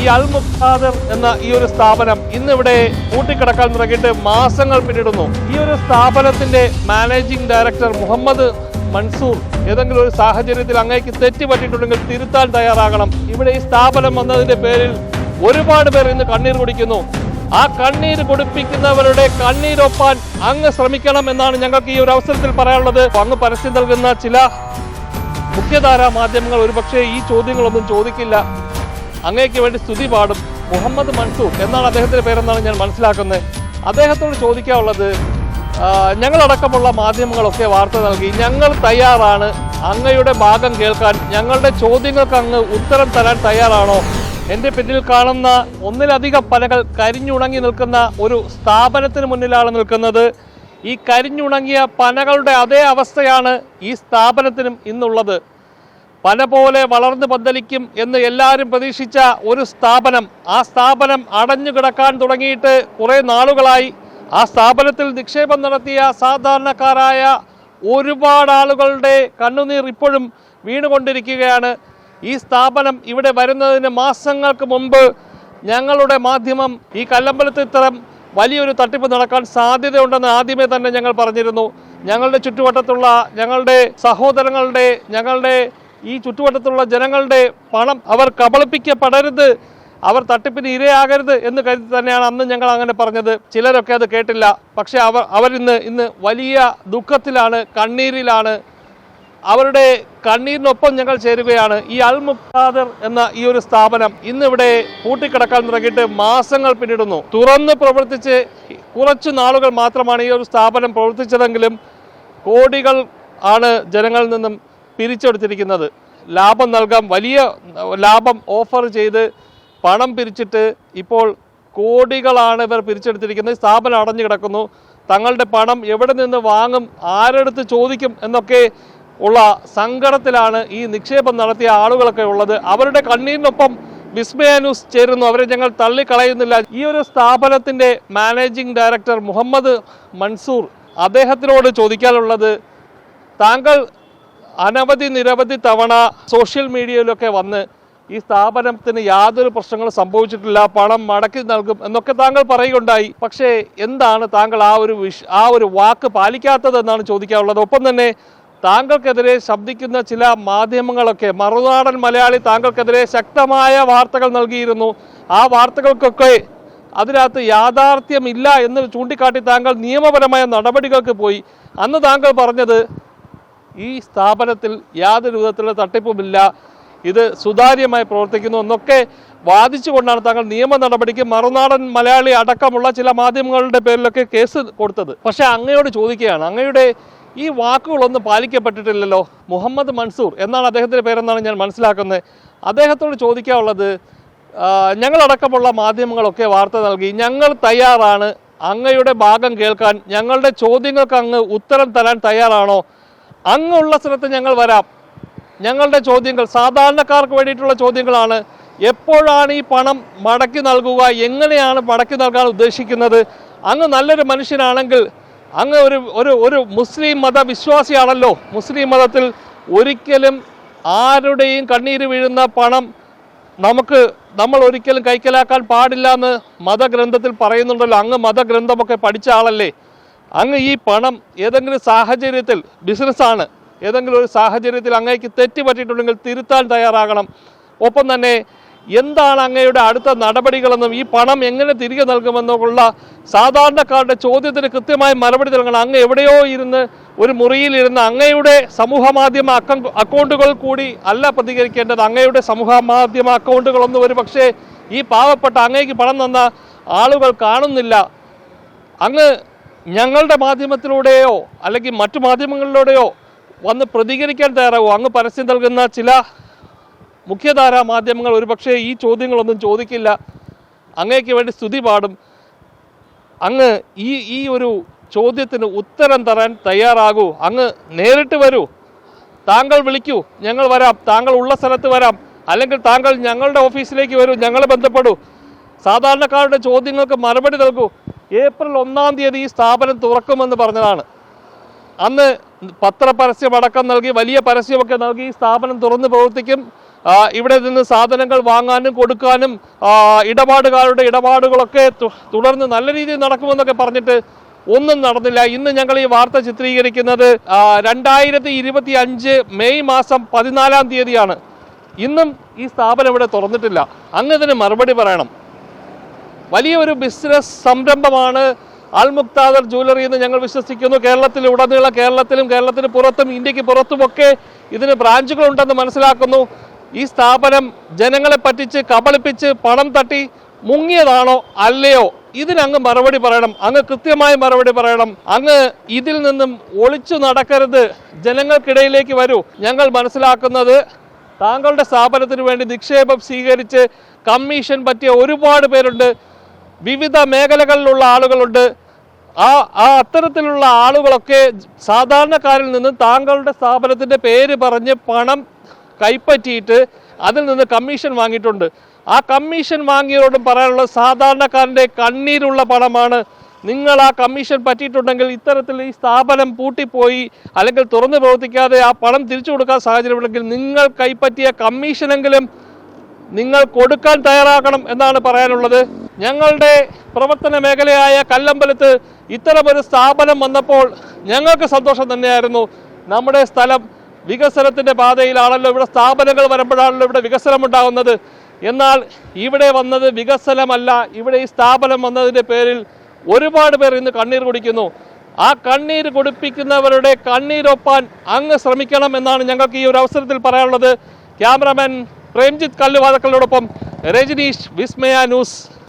ഈ അൽ മുഖാദർ എന്ന ഈ ഒരു സ്ഥാപനം ഇന്നിവിടെ കൂട്ടിക്കിടക്കാൻ തുടങ്ങിയിട്ട് മാസങ്ങൾ പിന്നിടുന്നു. ഈ ഒരു സ്ഥാപനത്തിന്റെ മാനേജിംഗ് ഡയറക്ടർ മുഹമ്മദ് മൻസൂർ ഏതെങ്കിലും ഒരു സാഹചര്യത്തിൽ അങ്ങേക്ക് തെറ്റ് പറ്റിയിട്ടുണ്ടെങ്കിൽ തിരുത്താൻ തയ്യാറാകണം. ഇവിടെ ഈ സ്ഥാപനം വന്നതിന്റെ പേരിൽ ഒരുപാട് പേർ ഇന്ന് കണ്ണീർ കുടിക്കുന്നു. ആ കണ്ണീർ കുടിപ്പിക്കുന്നവരുടെ കണ്ണീരൊപ്പാൻ അങ്ങ് ശ്രമിക്കണം എന്നാണ് ഞങ്ങൾക്ക് ഈ ഒരു അവസരത്തിൽ പറയാനുള്ളത്. അങ്ങ് പരസ്യം നൽകുന്ന ചില മുഖ്യധാരാ മാധ്യമങ്ങൾ ഒരുപക്ഷെ ഈ ചോദ്യങ്ങളൊന്നും ചോദിക്കില്ല. അങ്ങേക്ക് വേണ്ടി സ്തുതി പാടും. മുഹമ്മദ് മൻസൂർ എന്നാണ് അദ്ദേഹത്തിന്റെ പേരെന്നാണ് ഞാൻ മനസ്സിലാക്കുന്നത്. അദ്ദേഹത്തോട് ചോദിക്കാനുള്ളത് ഞങ്ങളടക്കമുള്ള മാധ്യമങ്ങളൊക്കെ വാർത്ത നൽകി ഞങ്ങൾ തയ്യാറാണ്. അങ്ങയുടെ ഭാഗം കേൾക്കാൻ ഞങ്ങളുടെ ചോദ്യങ്ങൾക്ക് അങ്ങ് ഉത്തരം തരാൻ തയ്യാറാണോ? എന്റെ പിന്നിൽ കാണുന്ന ഒന്നിലധികം പലകൾ കരിഞ്ഞുണങ്ങി നിൽക്കുന്ന ഒരു സ്ഥാപനത്തിന് മുന്നിലാണ് നിൽക്കുന്നത്. ഈ കരിഞ്ഞുണങ്ങിയ പനകളുടെ അതേ അവസ്ഥയാണ് ഈ സ്ഥാപനത്തിനും ഇന്നുള്ളത്. പന പോലെ വളർന്നു പന്തലിക്കും എന്ന് എല്ലാവരും പ്രതീക്ഷിച്ച ഒരു സ്ഥാപനം. ആ സ്ഥാപനം അടഞ്ഞു കിടക്കാൻ തുടങ്ങിയിട്ട് കുറേ നാളുകളായി. ആ സ്ഥാപനത്തിൽ നിക്ഷേപം നടത്തിയ സാധാരണക്കാരായ ഒരുപാട് ആളുകളുടെ കണ്ണുനീർ ഇപ്പോഴും വീണുകൊണ്ടിരിക്കുകയാണ്. ഈ സ്ഥാപനം ഇവിടെ വരുന്നതിന് മാസങ്ങൾക്ക് മുമ്പ് ഞങ്ങളുടെ മാധ്യമം ഈ കല്ലമ്പലത്ത് ഇത്തരം വലിയൊരു തട്ടിപ്പ് നടക്കാൻ സാധ്യതയുണ്ടെന്ന് ആദ്യമേ തന്നെ ഞങ്ങൾ പറഞ്ഞിരുന്നു. ഞങ്ങളുടെ ചുറ്റുവട്ടത്തുള്ള ഞങ്ങളുടെ സഹോദരങ്ങളുടെ ഞങ്ങളുടെ ഈ ചുറ്റുവട്ടത്തുള്ള ജനങ്ങളുടെ പണം അവർ കബളിപ്പിക്കപ്പെടരുത് അവർ തട്ടിപ്പിന് ഇരയാകരുത് എന്ന് കരുതി തന്നെയാണ് അന്ന് ഞങ്ങൾ അങ്ങനെ പറഞ്ഞത്. ചിലരൊക്കെ അത് കേട്ടില്ല. പക്ഷേ അവർ അവരിന്ന് ഇന്ന് വലിയ ദുഃഖത്തിലാണ് കണ്ണീരിലാണ്. അവരുടെ കണ്ണീരിനൊപ്പം ഞങ്ങൾ ചേരുകയാണ്. ഈ അൽ മുഖാദർ എന്ന ഈ ഒരു സ്ഥാപനം ഇന്നിവിടെ പൂട്ടിക്കിടക്കാൻ തുടങ്ങിയിട്ട് മാസങ്ങൾ പിന്നിടുന്നു. തുറന്ന് പ്രവർത്തിച്ച് കുറച്ച് നാളുകൾ മാത്രമാണ് ഈ ഒരു സ്ഥാപനം പ്രവർത്തിച്ചതെങ്കിലും കോടികൾ ആണ് ജനങ്ങളിൽ നിന്നും പിരിച്ചെടുത്തിരിക്കുന്നത്. ലാഭം നൽകാം വലിയ ലാഭം ഓഫർ ചെയ്ത് പണം പിരിച്ചിട്ട് ഇപ്പോൾ കോടികളാണ് ഇവർ പിരിച്ചെടുത്തിരിക്കുന്നത്. സ്ഥാപനം അടഞ്ഞു കിടക്കുന്നു. തങ്ങളുടെ പണം എവിടെ നിന്ന് വാങ്ങും ആരെടുത്ത് ചോദിക്കും എന്നൊക്കെ ഉള്ള സങ്കടത്തിലാണ് ഈ നിക്ഷേപം നടത്തിയ ആളുകളൊക്കെ ഉള്ളത്. അവരുടെ കണ്ണീരിനൊപ്പം വിസ്മയ ന്യൂസ് ചേരുന്നു. അവരെ ഞങ്ങൾ തള്ളിക്കളയുന്നില്ല. ഈ ഒരു സ്ഥാപനത്തിന്റെ മാനേജിംഗ് ഡയറക്ടർ മുഹമ്മദ് മൻസൂർ അദ്ദേഹത്തിനോട് ചോദിക്കാനുള്ളത് താങ്കൾ അനവധി നിരവധി തവണ സോഷ്യൽ മീഡിയയിലൊക്കെ വന്ന് ഈ സ്ഥാപനത്തിന് യാതൊരു പ്രശ്നങ്ങളും സംഭവിച്ചിട്ടില്ല പണം മടക്കി നൽകും എന്നൊക്കെ താങ്കൾ പറയുകയുണ്ടായി. പക്ഷേ എന്താണ് താങ്കൾ ആ ഒരു വിഷ ആ ഒരു വാക്ക് പാലിക്കാത്തതെന്നാണ് ചോദിക്കാനുള്ളത്. ഒപ്പം തന്നെ താങ്കൾക്കെതിരെ ശബ്ദിക്കുന്ന ചില മാധ്യമങ്ങളൊക്കെ മറുനാടൻ മലയാളി താങ്കൾക്കെതിരെ ശക്തമായ വാർത്തകൾ നൽകിയിരുന്നു. ആ വാർത്തകൾക്കൊക്കെ അതിനകത്ത് യാഥാർത്ഥ്യമില്ല എന്ന് ചൂണ്ടിക്കാട്ടി താങ്കൾ നിയമപരമായ നടപടികൾക്ക് പോയി. അന്ന് താങ്കൾ പറഞ്ഞത് ഈ സ്ഥാപനത്തിൽ യാതൊരു വിധത്തിലുള്ള തട്ടിപ്പുമില്ല. ഇത് സുതാര്യമായി പ്രവർത്തിക്കുന്നു എന്നൊക്കെ വാദിച്ചുകൊണ്ടാണ് താങ്കൾ നിയമ നടപടിക്ക് മറുനാടൻ മലയാളി അടക്കമുള്ള ചില മാധ്യമങ്ങളുടെ പേരിലൊക്കെ കേസ് കൊടുത്തത്. പക്ഷേ അങ്ങയോട് ചോദിക്കുകയാണ് അങ്ങയുടെ ഈ വാക്കുകളൊന്നും പാലിക്കപ്പെട്ടിട്ടില്ലല്ലോ മുഹമ്മദ് മൻസൂർ എന്നാണ് അദ്ദേഹത്തിന്റെ പേരെന്നാണ് ഞാൻ മനസ്സിലാക്കുന്നത്. അദ്ദേഹത്തോട് ചോദിക്കാനുള്ളത് ഞങ്ങളടക്കമുള്ള മാധ്യമങ്ങളൊക്കെ വാർത്ത നൽകി ഞങ്ങൾ തയ്യാറാണ് അങ്ങയുടെ ഭാഗം കേൾക്കാൻ ഞങ്ങളുടെ ചോദ്യങ്ങൾക്ക് അങ്ങ് ഉത്തരം തരാൻ തയ്യാറാണോ? അങ്ങുള്ള സ്ഥലത്ത് ഞങ്ങൾ വരാം. ഞങ്ങളുടെ ചോദ്യങ്ങൾ സാധാരണക്കാർക്ക് വേണ്ടിയിട്ടുള്ള ചോദ്യങ്ങളാണ്. എപ്പോഴാണ് ഈ പണം മടക്കി നൽകുക? എങ്ങനെയാണ് മടക്കി നൽകാൻ ഉദ്ദേശിക്കുന്നത്? അങ്ങ് നല്ലൊരു മനുഷ്യനാണെങ്കിൽ അങ്ങ് ഒരു ഒരു ഒരു മുസ്ലിം മതവിശ്വാസിയാണല്ലോ. മുസ്ലിം മതത്തിൽ ഒരിക്കലും ആരുടെയും കണ്ണീര് വീഴുന്ന പണം നമുക്ക് നമ്മൾ ഒരിക്കലും കൈക്കലാക്കാൻ പാടില്ല എന്ന് മതഗ്രന്ഥത്തിൽ പറയുന്നുണ്ടല്ലോ. അങ്ങ് മതഗ്രന്ഥമൊക്കെ പഠിച്ച ആളല്ലേ? അങ്ങ് ഈ പണം ഏതെങ്കിലും സാഹചര്യത്തിൽ ബിസിനസ്സാണ് ഏതെങ്കിലും ഒരു സാഹചര്യത്തിൽ അങ്ങേക്ക് തെറ്റ് പറ്റിയിട്ടുണ്ടെങ്കിൽ തിരുത്താൻ തയ്യാറാകണം. ഒപ്പം തന്നെ എന്താണ് അങ്ങയുടെ അടുത്ത നടപടികളെന്നും ഈ പണം എങ്ങനെ തിരികെ നൽകുമെന്നുള്ള സാധാരണക്കാരുടെ ചോദ്യത്തിന് കൃത്യമായി മറുപടി നൽകണം. അങ്ങ് എവിടെയോ ഇരുന്ന് ഒരു മുറിയിൽ ഇരുന്ന് അങ്ങയുടെ സമൂഹ മാധ്യമ അക്ക- അക്കൗണ്ടുകൾ കൂടി അല്ല പ്രതികരിക്കേണ്ടത്. അങ്ങയുടെ സമൂഹ മാധ്യമ അക്കൗണ്ടുകളൊന്നും ഒരു പക്ഷേ ഈ പാവപ്പെട്ട അങ്ങേക്ക് പണം തന്ന ആളുകൾ കാണുന്നില്ല. അങ്ങ് ഞങ്ങളുടെ മാധ്യമത്തിലൂടെയോ അല്ലെങ്കിൽ മറ്റു മാധ്യമങ്ങളിലൂടെയോ വന്ന് പ്രതികരിക്കാൻ തയ്യാറാവും. അങ്ങ് പരസ്യം നൽകുന്ന ചില മുഖ്യധാരാ മാധ്യമങ്ങൾ ഒരുപക്ഷെ ഈ ചോദ്യങ്ങളൊന്നും ചോദിക്കില്ല. അങ്ങേക്ക് വേണ്ടി സ്തുതി പാടും. അങ്ങ് ഈ ഈ ഒരു ചോദ്യത്തിന് ഉത്തരം തരാൻ തയ്യാറാകൂ. അങ്ങ് നേരിട്ട് വരൂ. താങ്കൾ വിളിക്കൂ. ഞങ്ങൾ വരാം. താങ്കൾ ഉള്ള സ്ഥലത്ത് വരാം. അല്ലെങ്കിൽ താങ്കൾ ഞങ്ങളുടെ ഓഫീസിലേക്ക് വരൂ. ഞങ്ങളെ ബന്ധപ്പെടൂ. സാധാരണക്കാരുടെ ചോദ്യങ്ങൾക്ക് മറുപടി നൽകൂ. ഏപ്രിൽ ഒന്നാം തീയതി ഈ സ്ഥാപനം തുറക്കുമെന്ന് പറഞ്ഞതാണ്. അന്ന് പത്രപരസ്യം അടക്കം നൽകി വലിയ പരസ്യമൊക്കെ നൽകി ഈ സ്ഥാപനം തുറന്ന് പ്രവർത്തിക്കും. ഇവിടെ നിന്ന് സാധനങ്ങൾ വാങ്ങാനും കൊടുക്കാനും ഇടപാടുകാരുടെ ഇടപാടുകളൊക്കെ തുടർന്ന് നല്ല രീതിയിൽ നടക്കുമെന്നൊക്കെ പറഞ്ഞിട്ട് ഒന്നും നടന്നില്ല. ഇന്ന് ഞങ്ങൾ ഈ വാർത്ത ചിത്രീകരിക്കുന്നത് രണ്ടായിരത്തി ഇരുപത്തി അഞ്ച് മെയ് മാസം പതിനാലാം തീയതിയാണ്. ഇന്നും ഈ സ്ഥാപനം ഇവിടെ തുറന്നിട്ടില്ല. അങ്ങ് ഇതിന് മറുപടി പറയണം. വലിയ ഒരു ബിസിനസ് സംരംഭമാണ് അൽമുക്താദർ ജ്വല്ലറി എന്ന് ഞങ്ങൾ വിശ്വസിക്കുന്നു. കേരളത്തിൽ ഉടനീളം കേരളത്തിലും കേരളത്തിന് പുറത്തും ഇന്ത്യയ്ക്ക് പുറത്തുമൊക്കെ ഇതിന് ബ്രാഞ്ചുകൾ ഉണ്ടെന്ന് മനസ്സിലാക്കുന്നു. ഈ സ്ഥാപനം ജനങ്ങളെ പറ്റിച്ച് കബളിപ്പിച്ച് പണം തട്ടി മുങ്ങിയതാണോ അല്ലയോ? ഇതിനങ്ങ് മറുപടി പറയണം. അങ്ങ് കൃത്യമായി മറുപടി പറയണം. അങ്ങ് ഇതിൽ നിന്നും ഒളിച്ചു നടക്കരുത്. ജനങ്ങൾക്കിടയിലേക്ക് വരൂ. ഞങ്ങൾ മനസ്സിലാക്കുന്നത് താങ്കളുടെ സ്ഥാപനത്തിന് വേണ്ടി നിക്ഷേപം സ്വീകരിച്ച് കമ്മീഷൻ പറ്റിയ ഒരുപാട് പേരുണ്ട്. വിവിധ മേഖലകളിലുള്ള ആളുകളുണ്ട്. ആ ആ അത്തരത്തിലുള്ള ആളുകളൊക്കെ സാധാരണക്കാരിൽ നിന്ന് താങ്കളുടെ സ്ഥാപനത്തിന്റെ പേര് പറഞ്ഞ് പണം കൈപ്പറ്റിയിട്ട് അതിൽ നിന്ന് കമ്മീഷൻ വാങ്ങിയിട്ടുണ്ട്. ആ കമ്മീഷൻ വാങ്ങിയവരോടും പറയാനുള്ള സാധാരണക്കാരന്റെ കണ്ണീരുള്ള പണമാണ്. നിങ്ങൾ ആ കമ്മീഷൻ പറ്റിയിട്ടുണ്ടെങ്കിൽ ഇത്തരത്തിൽ ഈ സ്ഥാപനം പൂട്ടിപ്പോയി അല്ലെങ്കിൽ തുറന്നു പ്രവർത്തിക്കാതെ ആ പണം തിരിച്ചു കൊടുക്കാൻ സാഹചര്യമുണ്ടെങ്കിൽ നിങ്ങൾ കൈപ്പറ്റിയ കമ്മീഷനെങ്കിലും നിങ്ങൾ കൊടുക്കാൻ തയ്യാറാകണം എന്നാണ് പറയാനുള്ളത്. ഞങ്ങളുടെ പ്രവർത്തന മേഖലയായ കല്ലമ്പലത്ത് ഇത്തരമൊരു സ്ഥാപനം വന്നപ്പോൾ ഞങ്ങൾക്ക് സന്തോഷം തന്നെയായിരുന്നു. നമ്മുടെ സ്ഥലം വികസനത്തിന്റെ പാതയിലാണല്ലോ ഇവിടെ സ്ഥാപനങ്ങൾ വരുമ്പോഴാണല്ലോ ഇവിടെ വികസനം ഉണ്ടാകുന്നത്. എന്നാൽ ഇവിടെ വന്നത് വികസനമല്ല. ഇവിടെ ഈ സ്ഥാപനം വന്നതിന്റെ പേരിൽ ഒരുപാട് പേർ ഇന്ന് കണ്ണീർ കുടിക്കുന്നു. ആ കണ്ണീർ കുടിപ്പിക്കുന്നവരുടെ കണ്ണീരൊപ്പാൻ അങ്ങ് ശ്രമിക്കണം എന്നാണ് ഞങ്ങൾക്ക് ഈ ഒരു അവസരത്തിൽ പറയാനുള്ളത്. ക്യാമറാമാൻ പ്രേംജിത്ത് കല്ലുവാതക്കളോടൊപ്പം രജനീഷ് വിസ്മയ ന്യൂസ്.